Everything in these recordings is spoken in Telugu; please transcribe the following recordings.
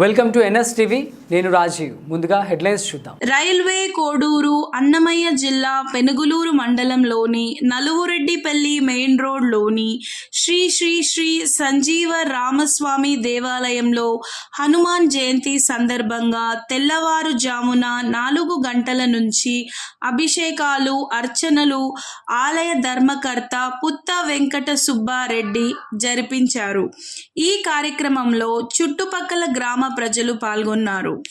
Welcome to NS TV. నేను రాజీవ్. ముందుగా హెడ్లైన్స్ చూద్దాం. రైల్వే కోడూరు అన్నమయ్య జిల్లా పెనుగులూరు మండలంలోని నలువురెడ్డిపల్లి మెయిన్ రోడ్లోని శ్రీ శ్రీ శ్రీ సంజీవ రామస్వామి దేవాలయంలో హనుమాన్ జయంతి సందర్భంగా తెల్లవారుజామున నాలుగు గంటల నుంచి అభిషేకాలు అర్చనలు ఆలయ ధర్మకర్త పుత్త వెంకట సుబ్బారెడ్డి జరిపించారు. ఈ కార్యక్రమంలో చుట్టుపక్కల గ్రామ ప్రజలు పాల్గొన్నారు.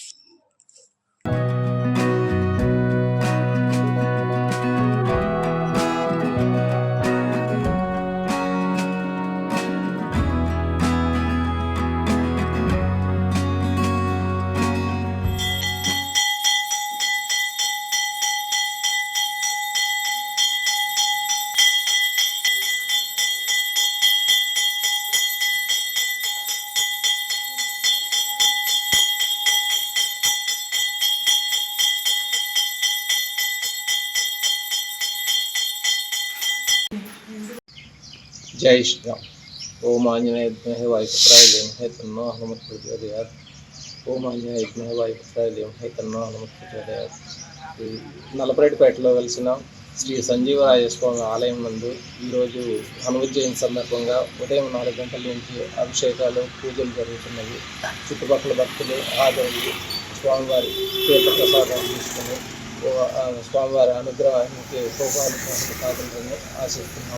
జై శ్రీరామ్ ఓ ఆంజనేయ విద్మహే వాయుపుత్రాయ లేమహే తన్నో హనుమత్ ప్రచోదయాత్ ఓం ఆంజనేయ విద్మహే వాయుపుత్రాయ లేమహే తన్నో హనుమత్ ప్రచోదయాత్ నలపరెడ్డిపేటలో వెలిసిన శ్రీ సంజీవరాజస్వామి ఆలయం నందు ఈరోజు హనుమత్ జయంతి సందర్భంగా ఉదయం నాలుగు గంటల నుంచి అభిషేకాలు పూజలు జరుగుతున్నవి చుట్టుపక్కల భక్తులు హాజరయ్యి స్వామివారి తీర్థ ప్రసాదం తీసుకుని స్వామివారి అనుగ్రహానికి కోపాలు కాకుండా ఆశిస్తున్నాం